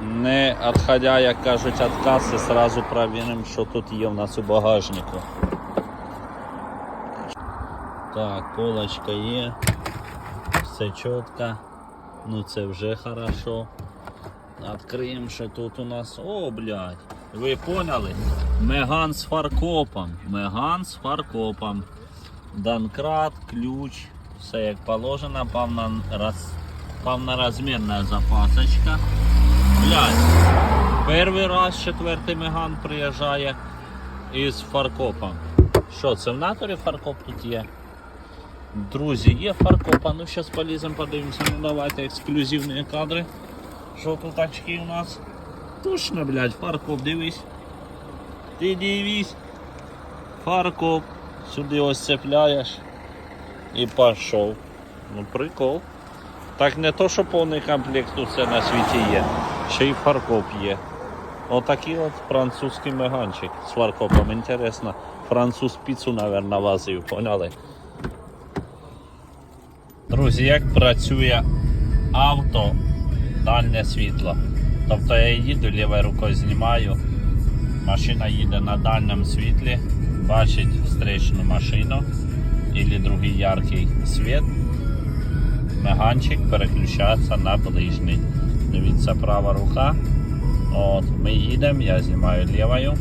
Не відходя, як кажуть, від каси, сразу перевіримо, що тут є в нас у багажнику. Так, полочка є. Все чітко. Ну це вже хорошо. Откриємо, що тут у нас. О, блядь. Ви поняли? Меган з фаркопом. Меган з фаркопом. Данкрат, ключ, все як положено, повна, роз, повнорозмірна запасочка. Перший раз четвертий меган приїжджає із фаркопом. Що, це в натурі фаркоп тут є? Друзі, є фаркопа, ну зараз поліземо, подивимося, ну давайте ексклюзивні кадри. Що тут очки у нас? Точно, блядь, фаркоп, дивись. Ти дивись. Фаркоп. Сюди ось цепляєш і пішов. Ну прикол. Так не то, що повний комплект тут все на світі є. Ще й фаркоп є. Отакий от французький меганчик з фаркопом. Інтересно. Француз піцу, мабуть, возив, поняли? Друзі, як працює авто дальнє світло. Тобто я їду лівою рукою знімаю, машина їде на дальньому світлі, бачить встречну машину або другий яркий світ. Меганчик переключається на ближній. Дивіться, права рука. От, ми їдемо, я знімаю лівою.